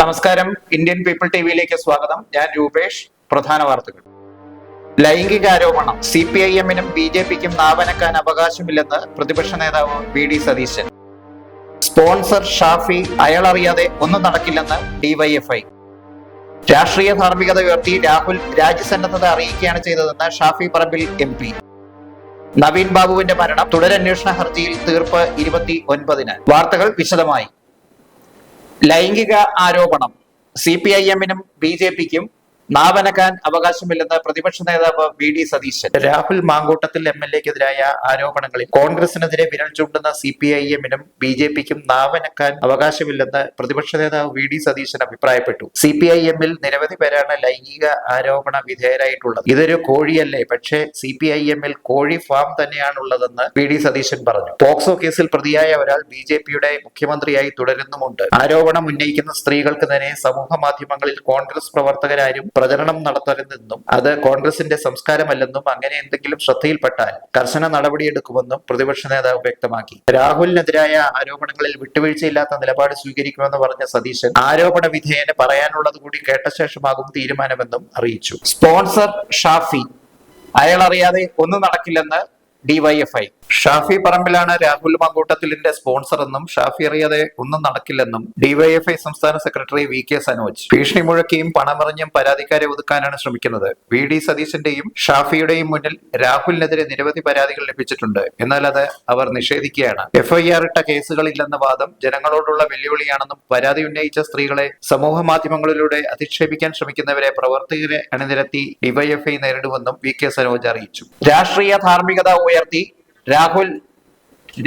നമസ്കാരം. Indian people T വിയിലേക്ക് സ്വാഗതം. ഞാൻ രൂപേഷ്. പ്രധാന വാർത്തകൾ. ലൈംഗിക ആരോപണം സി പി ഐ എമ്മിനും ബി ജെ പിക്കും നാവനക്കാൻ അവകാശമില്ലെന്ന് പ്രതിപക്ഷ നേതാവ് V D Satheesan. Sponsor Shafi അയാൾ അറിയാതെ ഒന്നും നടക്കില്ലെന്ന് ഡിവൈഎഫ്ഐ. രാഷ്ട്രീയ ധാർമ്മികത ഉയർത്തി രാഹുൽ രാജ്യസന്നദ്ധത അറിയിക്കുകയാണ് ചെയ്തതെന്ന് ഷാഫി പറമ്പിൽ എം പി. നവീൻ ബാബുവിന്റെ മരണം തുടരന്വേഷണ ഹർജിയിൽ തീർപ്പ് ഇരുപത്തി ഒൻപതിന്. വാർത്തകൾ വിശദമായി. ലൈംഗിക ആരോപണം. സി പി ഐ എമ്മിനും ബി ജെ പിക്കും നാവനക്കാൻ അവകാശമില്ലെന്ന് പ്രതിപക്ഷ നേതാവ് V D Satheesan. Rahul Mankoottathil M L എക്കെതിരായ ആരോപണങ്ങളിൽ കോൺഗ്രസിനെതിരെ വിരൽ ചൂണ്ടുന്ന സി പി ഐ എമ്മിനും ബി ജെ പിക്കും നാവനക്കാൻ അവകാശമില്ലെന്ന് പ്രതിപക്ഷ നേതാവ് വി ഡി സതീശൻ അഭിപ്രായപ്പെട്ടു. സി പി ഐ എമ്മിൽ നിരവധി പേരാണ് ലൈംഗിക ആരോപണ വിധേയരായിട്ടുള്ളത്. ഇതൊരു കോഴിയല്ലേ? പക്ഷേ സി പി ഐ എമ്മിൽ കോഴി ഫാം തന്നെയാണുള്ളതെന്ന് വി ഡി സതീശൻ പറഞ്ഞു. പോക്സോ കേസിൽ പ്രതിയായ ഒരാൾ ബി ജെ പിയുടെ മുഖ്യമന്ത്രിയായി തുടരുന്നുമുണ്ട്. ആരോപണം ഉന്നയിക്കുന്ന സ്ത്രീകൾക്ക് നേരെ സമൂഹ മാധ്യമങ്ങളിൽ കോൺഗ്രസ് പ്രവർത്തകരാരും പ്രചരണം നടത്തരുതെന്നും അത് കോൺഗ്രസിന്റെ സംസ്കാരമല്ലെന്നും അങ്ങനെ എന്തെങ്കിലും ശ്രദ്ധയിൽപ്പെട്ടാൽ കർശന നടപടിയെടുക്കുമെന്നും പ്രതിപക്ഷ നേതാവ് വ്യക്തമാക്കി. രാഹുലിനെതിരായ ആരോപണങ്ങളിൽ വിട്ടുവീഴ്ചയില്ലാത്ത നിലപാട് സ്വീകരിക്കുമെന്ന് പറഞ്ഞ സതീശൻ ആരോപണ വിധേയന് പറയാനുള്ളത് കൂടി കേട്ട ശേഷമാകും തീരുമാനമെന്നും അറിയിച്ചു. സ്പോൺസർ ഷാഫി അയാൾ അറിയാതെ ഒന്നും നടക്കില്ലെന്ന് ഡിവൈഎഫ്ഐ. ഷാഫി പറമ്പിലാണ് രാഹുൽ മങ്കൂട്ടത്തിലിന്റെ സ്പോൺസർ എന്നും ഷാഫി അറിയാതെ ഒന്നും നടക്കില്ലെന്നും ഡിവൈഎഫ്ഐ സംസ്ഥാന സെക്രട്ടറി വി കെ സനോജ്. ഭീഷണി മുഴക്കിയും പണമെറിഞ്ഞും പരാതിക്കാരെ ഒതുക്കാനാണ് ശ്രമിക്കുന്നത്. വി ഡി സതീശന്റെയും ഷാഫിയുടെയും മുന്നിൽ രാഹുലിനെതിരെ നിരവധി പരാതികൾ ലഭിച്ചിട്ടുണ്ട്. എന്നാൽ അത് അവർ നിഷേധിക്കുകയാണ്. എഫ്ഐആർ ഇട്ട കേസുകളില്ലെന്ന വാദം ജനങ്ങളോടുള്ള വെല്ലുവിളിയാണെന്നും പരാതി ഉന്നയിച്ച സ്ത്രീകളെ സമൂഹ മാധ്യമങ്ങളിലൂടെ അധിക്ഷേപിക്കാൻ ശ്രമിക്കുന്നവരെ പ്രവർത്തകരെ അണിനിരത്തി ഡിവൈഎഫ്ഐ നേരിടുമെന്നും വി കെ സനോജ് അറിയിച്ചു. രാഷ്ട്രീയ ധാർമ്മികത ഉയർത്തി. രാഹുൽ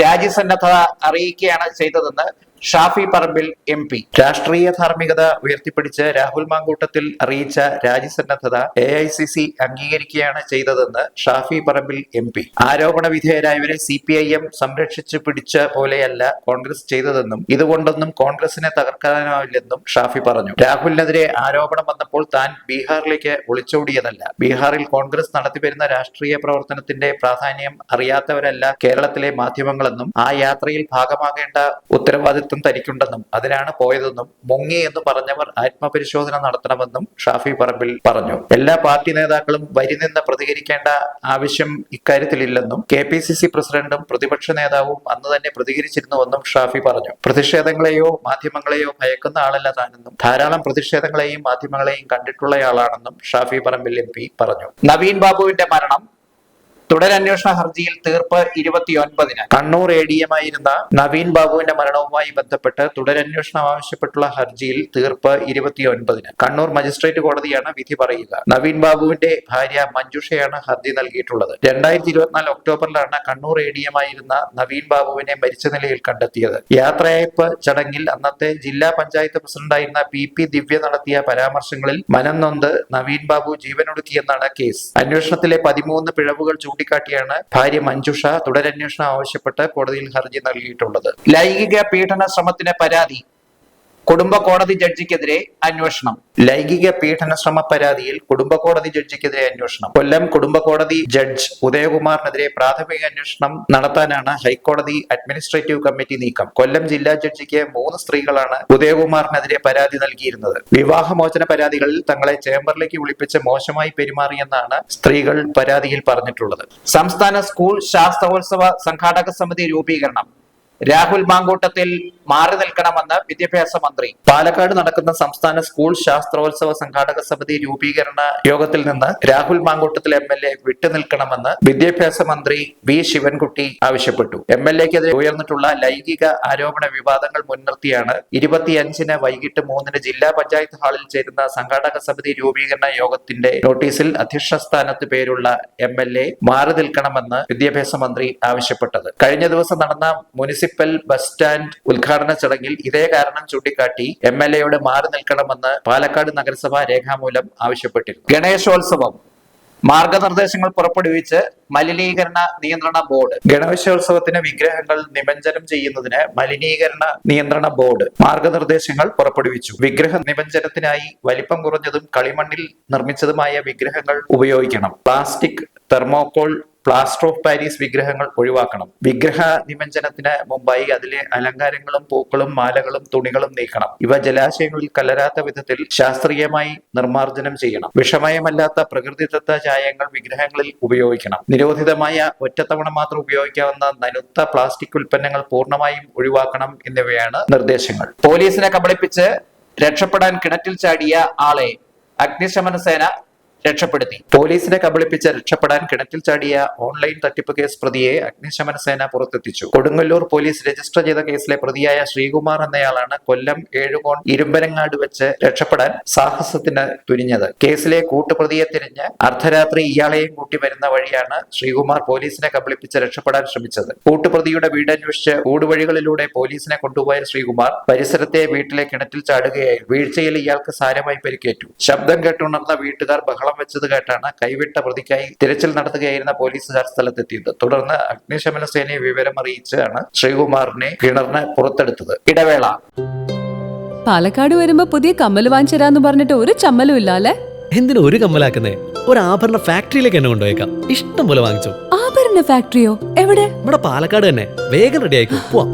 രാജ്യസന്നദ്ധത അറിയിക്കുകയാണ് ചെയ്തതെന്ന് ഷാഫി പറമ്പിൽ എം പി. രാഷ്ട്രീയ ധാർമ്മികത ഉയർത്തിപ്പിടിച്ച് രാഹുൽ മാങ്കൂട്ടത്തിൽ അറിയിച്ച രാജ്യസന്നദ്ധത എ ഐ സി സി അംഗീകരിക്കുകയാണ് ചെയ്തതെന്ന് ഷാഫി പറമ്പിൽ എം പി. ആരോപണ വിധേയരായവരെ സി പി ഐ എം സംരക്ഷിച്ചു പിടിച്ച പോലെയല്ല കോൺഗ്രസ് ചെയ്തതെന്നും ഇതുകൊണ്ടൊന്നും കോൺഗ്രസിനെ തകർക്കാനാവില്ലെന്നും ഷാഫി പറഞ്ഞു. രാഹുലിനെതിരെ ആരോപണം വന്നപ്പോൾ താൻ ബീഹാറിലേക്ക് ഒളിച്ചോടിയതല്ല. ബീഹാറിൽ കോൺഗ്രസ് നടത്തിവരുന്ന രാഷ്ട്രീയ പ്രവർത്തനത്തിന്റെ പ്രാധാന്യം അറിയാത്തവരല്ല കേരളത്തിലെ മാധ്യമങ്ങളെന്നും ആ യാത്രയിൽ ഭാഗമാകേണ്ട ഉത്തരവാദിത്വം തനിക്കുണ്ടെന്നും അതിനാണ് പോയതെന്നും മുങ്ങി എന്ന് പറഞ്ഞവർ ആത്മപരിശോധന നടത്തണമെന്നും ഷാഫി പറമ്പിൽ പറഞ്ഞു. എല്ലാ പാർട്ടി നേതാക്കളും വരി നിന്ന് പ്രതികരിക്കേണ്ട ആവശ്യം ഇക്കാര്യത്തിലില്ലെന്നും കെ പി സി സി പ്രസിഡന്റും പ്രതിപക്ഷ നേതാവും അന്ന് തന്നെ പ്രതികരിച്ചിരുന്നുവെന്നും ഷാഫി പറഞ്ഞു. പ്രതിഷേധങ്ങളെയോ മാധ്യമങ്ങളെയോ ഭയക്കുന്ന ആളല്ല താനെന്നും ധാരാളം പ്രതിഷേധങ്ങളെയും മാധ്യമങ്ങളെയും കണ്ടിട്ടുള്ളയാളാണെന്നും ഷാഫി പറമ്പിൽ എം പറഞ്ഞു. നവീൻ ബാബുവിന്റെ മരണം തുടരന്വേഷണ ഹർജിയിൽ തീർപ്പ് ഇരുപത്തിയൊൻപതിന്. കണ്ണൂർ എ ഡി എം ആയിരുന്ന നവീൻ ബാബുവിന്റെ മരണവുമായി ബന്ധപ്പെട്ട് തുടരന്വേഷണം ആവശ്യപ്പെട്ടുള്ള ഹർജിയിൽ തീർപ്പ് ഇരുപത്തിയൊൻപതിന്. കണ്ണൂർ മജിസ്ട്രേറ്റ് കോടതിയാണ് വിധി പറയുക. നവീൻ ബാബുവിന്റെ ഭാര്യ മഞ്ജുഷയാണ് ഹർജി നൽകിയിട്ടുള്ളത്. രണ്ടായിരത്തി ഇരുപത്തിനാല് ഒക്ടോബറിലാണ് കണ്ണൂർ എ ഡി എം ആയിരുന്ന നവീൻ ബാബുവിനെ മരിച്ച നിലയിൽ കണ്ടെത്തിയത്. യാത്രയയപ്പ് ചടങ്ങിൽ അന്നത്തെ ജില്ലാ പഞ്ചായത്ത് പ്രസിഡന്റായിരുന്ന പി പി ദിവ്യ നടത്തിയ പരാമർശങ്ങളിൽ മനം നൊന്ത് നവീൻ ബാബു ജീവനൊടുക്കിയെന്നാണ് കേസ്. അന്വേഷണത്തിലെ പതിമൂന്ന് പിഴവുകൾ ചൂണ്ടിക്കാട്ടിയാണ് ഭാര്യ മഞ്ജുഷ തുടരന്വേഷണം ആവശ്യപ്പെട്ട് കോടതിയിൽ ഹർജി നൽകിയിട്ടുള്ളത്. ലൈംഗിക പീഡന ശ്രമത്തിന് പരാതി കുടുംബ കോടതി ജഡ്ജിക്കെതിരെ അന്വേഷണം. ലൈംഗിക പീഡന ശ്രമ പരാതിയിൽ കുടുംബ കോടതി ജഡ്ജിക്കെതിരെ അന്വേഷണം. കൊല്ലം കുടുംബ കോടതി ജഡ്ജ് ഉദയകുമാറിനെതിരെ പ്രാഥമിക അന്വേഷണം നടത്താനാണ് ഹൈക്കോടതി അഡ്മിനിസ്ട്രേറ്റീവ് കമ്മിറ്റി നീക്കം. കൊല്ലം ജില്ലാ ജഡ്ജിക്ക് മൂന്ന് സ്ത്രീകളാണ് ഉദയകുമാറിനെതിരെ പരാതി നൽകിയിരുന്നത്. വിവാഹമോചന പരാതികളിൽ തങ്ങളെ ചേംബറിലേക്ക് വിളിപ്പിച്ച് മോശമായി പെരുമാറിയെന്നാണ് സ്ത്രീകൾ പരാതിയിൽ പറഞ്ഞിട്ടുള്ളത്. സംസ്ഥാന സ്കൂൾ ശാസ്ത്രോത്സവ സംഘാടക സമിതി രൂപീകരണം. രാഹുൽ മാങ്കൂട്ടത്തിൽ മാറി നിൽക്കണമെന്ന് വിദ്യാഭ്യാസ മന്ത്രി. പാലക്കാട് നടക്കുന്ന സംസ്ഥാന സ്കൂൾ ശാസ്ത്രോത്സവ സംഘാടക സമിതി രൂപീകരണ യോഗത്തിൽ നിന്ന് Rahul Mankoottathil M L A വിട്ടുനിൽക്കണമെന്ന് വിദ്യാഭ്യാസ മന്ത്രി വി ശിവൻകുട്ടി ആവശ്യപ്പെട്ടു. എം എൽ എക്കെതിരെ ഉയർന്നിട്ടുള്ള ലൈംഗിക ആരോപണ വിവാദങ്ങൾ മുൻനിർത്തിയാണ് ഇരുപത്തിയഞ്ചിന് വൈകിട്ട് മൂന്നിന് ജില്ലാ പഞ്ചായത്ത് ഹാളിൽ ചേരുന്ന സംഘാടക സമിതി രൂപീകരണ യോഗത്തിന്റെ നോട്ടീസിൽ അധ്യക്ഷ സ്ഥാനത്ത് പേരുള്ള എം എൽ എ മാറി നിൽക്കണമെന്ന് വിദ്യാഭ്യാസ മന്ത്രി ആവശ്യപ്പെട്ടത്. കഴിഞ്ഞ ദിവസം നടന്ന മുനിസിപ്പൽ ബസ് സ്റ്റാൻഡ് ഉദ്ഘാടന ചടങ്ങിൽ ഇതേ കാരണം ചൂണ്ടിക്കാട്ടി എം എൽ എയോട് മാറി നിൽക്കണമെന്ന് പാലക്കാട് നഗരസഭ രേഖാമൂലം ആവശ്യപ്പെട്ടിരുന്നു. ഗണേശോത്സവം. മാർഗനിർദ്ദേശങ്ങൾ പുറപ്പെടുവിച്ച് മലിനീകരണ നിയന്ത്രണ ബോർഡ്. ഗണേശോത്സവത്തിന് വിഗ്രഹങ്ങൾ നിമഞ്ജനം ചെയ്യുന്നതിന് മലിനീകരണ നിയന്ത്രണ ബോർഡ് മാർഗനിർദ്ദേശങ്ങൾ പുറപ്പെടുവിച്ചു. വിഗ്രഹ നിമഞ്ജനത്തിനായി വലിപ്പം കുറഞ്ഞതും കളിമണ്ണിൽ നിർമ്മിച്ചതുമായ വിഗ്രഹങ്ങൾ ഉപയോഗിക്കണം. Plastic thermocol plaster of Paris വിഗ്രഹങ്ങൾ ഒഴിവാക്കണം. വിഗ്രഹ നിമഞ്ജനത്തിന് മുമ്പായി അതിലെ അലങ്കാരങ്ങളും പൂക്കളും മാലകളും തുണികളും നീക്കണം. ഇവ ജലാശയങ്ങളിൽ കലരാത്ത വിധത്തിൽ ശാസ്ത്രീയമായി നിർമ്മാർജനം ചെയ്യണം. വിഷമയമല്ലാത്ത പ്രകൃതിദത്ത ചായങ്ങൾ വിഗ്രഹങ്ങളിൽ ഉപയോഗിക്കണം. നിരോധിതമായ ഒറ്റത്തവണ മാത്രം ഉപയോഗിക്കാവുന്ന നനുത്ത പ്ലാസ്റ്റിക് ഉൽപ്പന്നങ്ങൾ പൂർണമായും ഒഴിവാക്കണം എന്നിവയാണ് നിർദ്ദേശങ്ങൾ. പോലീസിനെ കബളിപ്പിച്ച് രക്ഷപ്പെടാൻ കിണറ്റിൽ ചാടിയ ആളെ അഗ്നിശമന സേന രക്ഷപ്പെടുത്തി. പോലീസിനെ കബളിപ്പിച്ച് രക്ഷപ്പെടാൻ കിണറ്റിൽ ചാടിയ ഓൺലൈൻ തട്ടിപ്പ് കേസ് പ്രതിയെ അഗ്നിശമന സേന പുറത്തെത്തിച്ചു. കൊടുങ്ങല്ലൂർ പോലീസ് രജിസ്റ്റർ ചെയ്ത കേസിലെ പ്രതിയായ ശ്രീകുമാർ എന്നയാളാണ് കൊല്ലം ഏഴുകോൺ ഇരുമ്പനങ്ങാട് വെച്ച് രക്ഷപ്പെടാൻ സാഹസത്തിന് തുനിഞ്ഞത്. കേസിലെ കൂട്ടുപ്രതിയെ തിരിഞ്ഞ് അർദ്ധരാത്രി ഇയാളെയും കൂട്ടി വരുന്ന വഴിയാണ് ശ്രീകുമാർ പോലീസിനെ കബളിപ്പിച്ച് രക്ഷപ്പെടാൻ ശ്രമിച്ചത്. കൂട്ടുപ്രതിയുടെ വീട് അന്വേഷിച്ച് ഊടുവഴികളിലൂടെ പോലീസിനെ കൊണ്ടുപോയ ശ്രീകുമാർ പരിസരത്തെ വീട്ടിലെ കിണറ്റിൽ ചാടുകയായി. വീഴ്ചയിൽ ഇയാൾക്ക് സാരമായി പരിക്കേറ്റു. ശബ്ദം കേട്ടുണർന്ന വീട്ടുകാർ ബഹളം വെച്ചത് കേട്ടാണ് കൈവിട്ട പ്രതിക്കായി തിരച്ചിൽ നടത്തുകയായിരുന്ന പോലീസുകാർ സ്ഥലത്തെത്തിയത്. തുടർന്ന് അഗ്നിശമന സേനയെ വിവരം അറിയിച്ചാണ് ശ്രീകുമാറിനെ കിണറിന് പുറത്തെടുത്തത്. ഇടവേള. പാലക്കാട് വരുമ്പോ പുതിയ കമ്മൽ വാങ്ങിച്ചരാന്ന് പറഞ്ഞിട്ട് ഒരു ചമ്മലും ഇല്ല അല്ലെ എന്തിനു ഒരു കമ്മലാക്കുന്നേ? ഒരു ആഭരണ ഫാക്ടറിയിലേക്ക് എന്നെ കൊണ്ടുപോയേക്കാം. ഇഷ്ടം പോലെ വാങ്ങിച്ചു. ആഭരണ ഫാക്ടറിയോ? എവിടെ? ഇവിടെ പാലക്കാട് തന്നെ. വേഗം റെഡി ആയിക്കോ. പോവാം.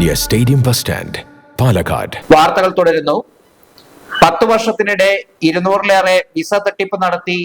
near Stadium Bus Stand, Palakkad വാർത്തകൾ തുടരുന്നു. പത്ത് വർഷത്തിനിടെ ഇരുന്നൂറിലേറെ വിസ തട്ടിപ്പ് നടത്തി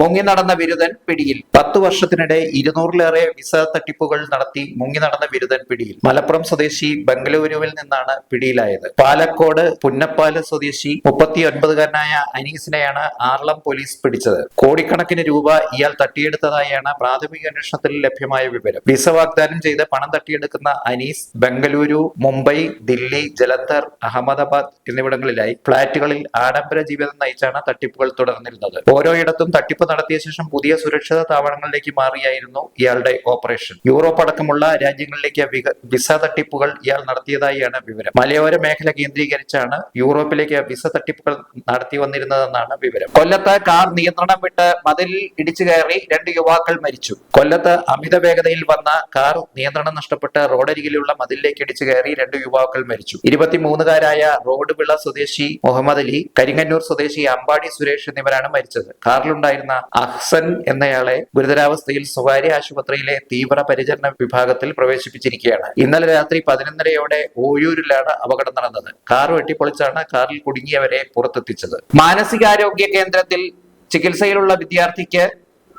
മുങ്ങി നടന്ന ബിരുദൻ പിടിയിൽ. പത്ത് വർഷത്തിനിടെ ഇരുന്നൂറിലേറെ വിസ തട്ടിപ്പുകൾ നടത്തി മുങ്ങി നടന്ന ബിരുദൻ പിടിയിൽ. മലപ്പുറം സ്വദേശി ബംഗളൂരുവിൽ നിന്നാണ് പിടിയിലായത്. പാലക്കോട് പുന്നപ്പാല സ്വദേശി മുപ്പത്തി ഒൻപതുകാരനായ അനീസിനെയാണ് ആർളം പോലീസ് പിടിച്ചത്. കോടിക്കണക്കിന് രൂപ ഇയാൾ തട്ടിയെടുത്തതായാണ് പ്രാഥമിക അന്വേഷണത്തിൽ ലഭ്യമായ വിവരം. വിസ വാഗ്ദാനം ചെയ്ത് പണം തട്ടിയെടുക്കുന്ന അനീസ് ബംഗളൂരു മുംബൈ ദില്ലി ജലന്ധർ അഹമ്മദാബാദ് എന്നിവിടങ്ങളിലായി ഫ്ളാറ്റുകളിൽ ആഡംബര ജീവിതം നയിച്ചാണ് തട്ടിപ്പുകൾ തുടർന്നിരുന്നത്. ഓരോയിടത്തും തട്ടിപ്പ് നടത്തിയ ശേഷം പുതിയ സുരക്ഷിത താവളങ്ങളിലേക്ക് മാറിയായിരുന്നു ഇയാളുടെ ഓപ്പറേഷൻ. യൂറോപ്പ് അടക്കമുള്ള രാജ്യങ്ങളിലേക്ക് വിസ തട്ടിപ്പുകൾ ഇയാൾ നടത്തിയതായാണ് വിവരം. മലയോര മേഖല കേന്ദ്രീകരിച്ചാണ് യൂറോപ്പിലേക്ക് വിസ തട്ടിപ്പുകൾ നടത്തി വന്നിരുന്നതെന്നാണ് വിവരം. കൊല്ലത്ത് കാർ നിയന്ത്രണം വിട്ട് മതിലിൽ ഇടിച്ചു കയറി രണ്ട് യുവാക്കൾ മരിച്ചു. കൊല്ലത്ത് അമിത വേഗതയിൽ വന്ന കാർ നിയന്ത്രണം നഷ്ടപ്പെട്ട് റോഡരികിലുള്ള മതിലിലേക്ക് ഇടിച്ചു കയറി രണ്ട് യുവാക്കൾ മരിച്ചു. ഇരുപത്തിമൂന്നുകാരായ റോഡ് വിള സ്വദേശി മുഹമ്മദ് അലി കരിങ്ങന്നൂർ സ്വദേശി അമ്പാടി സുരേഷ് എന്നിവരാണ് മരിച്ചത്. കാറിലുണ്ടായിരുന്ന അഹ്സൻ എന്നയാളെ ഗുരുതരാവസ്ഥയിൽ സ്വകാര്യ ആശുപത്രിയിലെ തീവ്ര പരിചരണ വിഭാഗത്തിൽ പ്രവേശിപ്പിച്ചിരിക്കുകയാണ്. ഇന്നലെ രാത്രി പതിനൊന്നരയോടെ ഓയൂരിലാണ് അപകടം നടന്നത്. കാർ വെട്ടിപ്പൊളിച്ചാണ് കാറിൽ കുടുങ്ങിയവരെ പുറത്തെത്തിച്ചത്. മാനസികാരോഗ്യ കേന്ദ്രത്തിൽ ചികിത്സയിലുള്ള വിദ്യാർത്ഥിക്ക്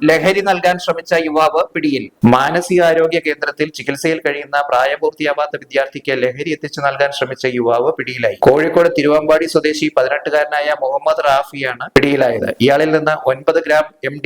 ലഹരി നൽകാൻ ശ്രമിച്ച യുവാവ് പിടിയിൽ. മാനസികാരോഗ്യ കേന്ദ്രത്തിൽ ചികിത്സയിൽ കഴിയുന്ന പ്രായപൂർത്തിയാവാത്ത വിദ്യാർത്ഥിക്ക് ലഹരി എത്തിച്ചു നൽകാൻ ശ്രമിച്ച യുവാവ് പിടിയിലായി. കോഴിക്കോട് തിരുവമ്പാടി സ്വദേശി പതിനെട്ടുകാരനായ മുഹമ്മദ് റാഫിയാണ് പിടിയിലായത്. ഇയാളിൽ നിന്ന് ഒൻപത് ഗ്രാം എം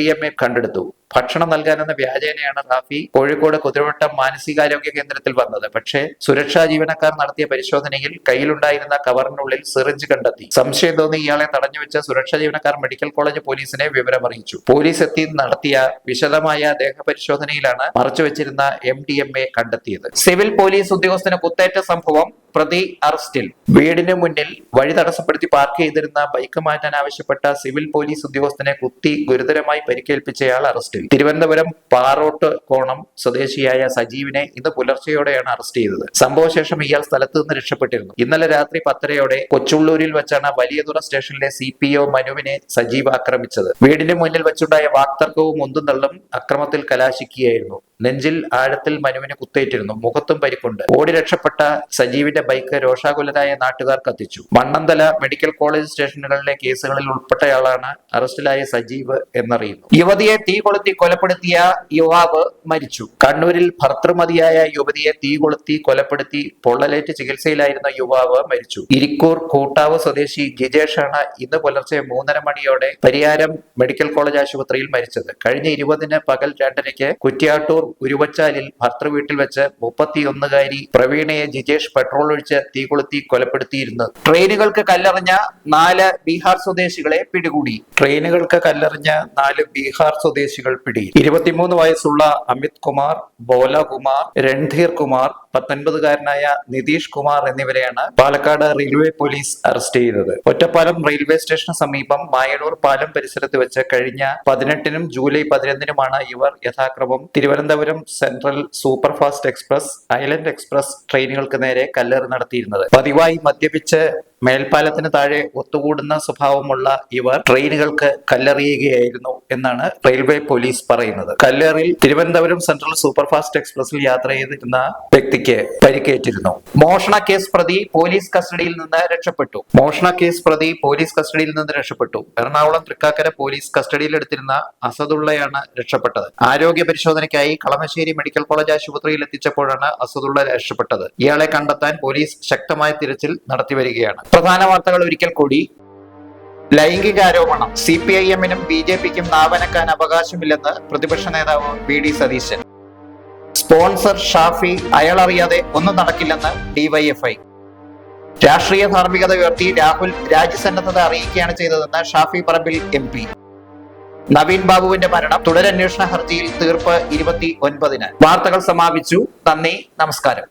കണ്ടെടുത്തു. ഭക്ഷണം നൽകാനെന്ന വ്യാജേനയാണ് റാഫി. കോഴിക്കോട് കുതിരവട്ടം മാനസികാരോഗ്യ കേന്ദ്രത്തിൽ വന്നത്. പക്ഷേ സുരക്ഷാ ജീവനക്കാർ നടത്തിയ പരിശോധനയിൽ കയ്യിലുണ്ടായിരുന്ന കവറിനുള്ളിൽ സിറിഞ്ച് കണ്ടെത്തി. സംശയം തോന്നി ഇയാളെ തടഞ്ഞുവെച്ച സുരക്ഷാ ജീവനക്കാർ മെഡിക്കൽ കോളേജ് പോലീസിനെ വിവരമറിയിച്ചു. പോലീസ് എത്തി നടത്തിയ വിശദമായ ദേഹപരിശോധനയിലാണ് മറച്ചുവെച്ചിരുന്ന എം ഡി എം എ കണ്ടെത്തിയത്. സിവിൽ പോലീസ് ഉദ്യോഗസ്ഥന് കുത്തേറ്റ സംഭവം പ്രതി അറസ്റ്റിൽ. വീടിന് മുന്നിൽ വഴി തടസ്സപ്പെടുത്തി പാർക്ക് ചെയ്തിരുന്ന ബൈക്ക് മാറ്റാൻ ആവശ്യപ്പെട്ട സിവിൽ പോലീസ് ഉദ്യോഗസ്ഥനെ കുത്തി ഗുരുതരമായി പരിക്കേൽപ്പിച്ചയാൾ അറസ്റ്റിൽ. തിരുവനന്തപുരം പാറോട്ട് കോണം സ്വദേശിയായ സജീവിനെ ഇന്ന് പുലർച്ചെയോടെയാണ് അറസ്റ്റ് ചെയ്തത്. സംഭവശേഷം ഇയാൾ സ്ഥലത്ത് നിന്ന് രക്ഷപ്പെട്ടിരുന്നു. ഇന്നലെ രാത്രി പത്തരയോടെ കൊച്ചുള്ളൂരിൽ വെച്ചാണ് വലിയതുറ സ്റ്റേഷനിലെ സി പി ഒ മനുവിനെ സജീവ് ആക്രമിച്ചത്. വീടിന് മുന്നിൽ വെച്ചുണ്ടായ വാക്തർക്കവും ഒന്നും തള്ളും അക്രമത്തിൽ കലാശിക്കുകയായിരുന്നു. നെഞ്ചിൽ ആഴത്തിൽ മനുവിന് കുത്തേറ്റിരുന്നു. മുഖത്തും പരിക്കുണ്ട്. ഓടി രക്ഷപ്പെട്ട സജീവിന്റെ ബൈക്ക് രോഷാകുലരായ നാട്ടുകാർ കത്തിച്ചു. മണ്ണന്തല മെഡിക്കൽ കോളേജ് സ്റ്റേഷനുകളിലെ കേസുകളിൽ ഉൾപ്പെട്ടയാളാണ് അറസ്റ്റിലായ സജീവ് എന്നറിയുന്നു. യുവതിയെ തീ കൊളുത്തി കൊലപ്പെടുത്തിയ യുവാവ് മരിച്ചു. കണ്ണൂരിൽ ഭർത്തൃമതിയായ യുവതിയെ തീ കൊളുത്തി കൊലപ്പെടുത്തി പൊള്ളലേറ്റ് ചികിത്സയിലായിരുന്ന യുവാവ് മരിച്ചു. ഇരിക്കൂർ കൂട്ടാവ് സ്വദേശി ജിജേഷാണ് ഇന്ന് പുലർച്ചെ മൂന്നര മണിയോടെ പരിയാരം മെഡിക്കൽ കോളേജ് ആശുപത്രിയിൽ മരിച്ചത്. കഴിഞ്ഞ ഇരുപതിന് പകൽ രണ്ടരയ്ക്ക് കുറ്റ്യാട്ടൂർ ഉരുവച്ചാലിൽ ഭർത്തൃ വീട്ടിൽ വെച്ച് മുപ്പത്തിയൊന്നുകാരി പ്രവീണയെ ജിജേഷ് പെട്രോൾ ഒഴിച്ച് തീ കൊളുത്തി കൊലപ്പെടുത്തിയിരുന്നു. ട്രെയിനുകൾക്ക് കല്ലെറിഞ്ഞ നാല് ബീഹാർ സ്വദേശികളെ പിടികൂടി. ട്രെയിനുകൾക്ക് കല്ലെറിഞ്ഞ നാല് ബീഹാർ സ്വദേശികൾ പിടി ഇരുപത്തിമൂന്ന് വയസ്സുള്ള അമിത് കുമാർ ബോല കുമാർ രൺധീർ കുമാർ പത്തൊൻപതുകാരനായ നിതീഷ് കുമാർ എന്നിവരെയാണ് പാലക്കാട് റെയിൽവേ പോലീസ് അറസ്റ്റ് ചെയ്തത്. ഒറ്റപ്പാലം റെയിൽവേ സ്റ്റേഷന് സമീപം മായനൂർ പാലം പരിസരത്ത് വെച്ച് കഴിഞ്ഞ പതിനെട്ടിനും ജൂലൈ പതിനൊന്നിനുമാണ് ഇവർ യഥാക്രമം Thiruvananthapuram central super fast express island express ട്രെയിനുകൾക്ക് നേരെ കല്ലേറ് നടത്തിയിരുന്നത്. പതിവായി മദ്യപിച്ച് മേൽപ്പാലത്തിന് താഴെ ഒത്തുകൂടുന്ന സ്വഭാവമുള്ള ഇവർ ട്രെയിനുകൾക്ക് കല്ലെറിയുകയായിരുന്നു എന്നാണ് റെയിൽവേ പോലീസ് പറയുന്നത്. കല്ലേറിൽ തിരുവനന്തപുരം സെൻട്രൽ സൂപ്പർഫാസ്റ്റ് എക്സ്പ്രസിൽ യാത്ര ചെയ്തിരുന്ന വ്യക്തിക്ക് പരിക്കേറ്റിരുന്നു. മോഷണ കേസ് പ്രതി പോലീസ് കസ്റ്റഡിയിൽ നിന്ന് രക്ഷപ്പെട്ടു. മോഷണ കേസ് പ്രതി പോലീസ് കസ്റ്റഡിയിൽ നിന്ന് രക്ഷപ്പെട്ടു. എറണാകുളം തൃക്കാക്കര പോലീസ് കസ്റ്റഡിയിൽ കസ്റ്റഡിയിലെടുത്തിരുന്ന അസദുള്ളയാണ് രക്ഷപ്പെട്ടത്. ആരോഗ്യ പരിശോധനയ്ക്കായി കളമശ്ശേരി മെഡിക്കൽ കോളേജ് ആശുപത്രിയിൽ എത്തിച്ചപ്പോഴാണ് അസദുള്ള രക്ഷപ്പെട്ടത്. ഇയാളെ കണ്ടെത്താൻ പോലീസ് ശക്തമായ തിരച്ചിൽ നടത്തി വരികയാണ് പ്രധാന വാർത്തകൾ ഒരിക്കൽ കൂടി. ലൈംഗികാരോപണം. സി പി ഐ എമ്മിനും ബി ജെ പിക്കും നാവനക്കാൻ അവകാശമില്ലെന്ന് പ്രതിപക്ഷ നേതാവ് V D Satheesan. Sponsor Shafi അയാളറിയാതെ ഒന്നും നടക്കില്ലെന്ന് ഡിവൈഎഫ്ഐ. രാഷ്ട്രീയ ധാർമ്മികത ഉയർത്തി രാഹുൽ രാജ്യസന്നദ്ധത അറിയിക്കുകയാണ് ചെയ്തതെന്ന് ഷാഫി പറമ്പിൽ എം പി. നവീൻ ബാബുവിന്റെ മരണം. തുടരന്വേഷണ ഹർജിയിൽ തീർപ്പ് ഇരുപത്തി ഒൻപതിന്. വാർത്തകൾ സമാപിച്ചു. നന്ദി. നമസ്കാരം.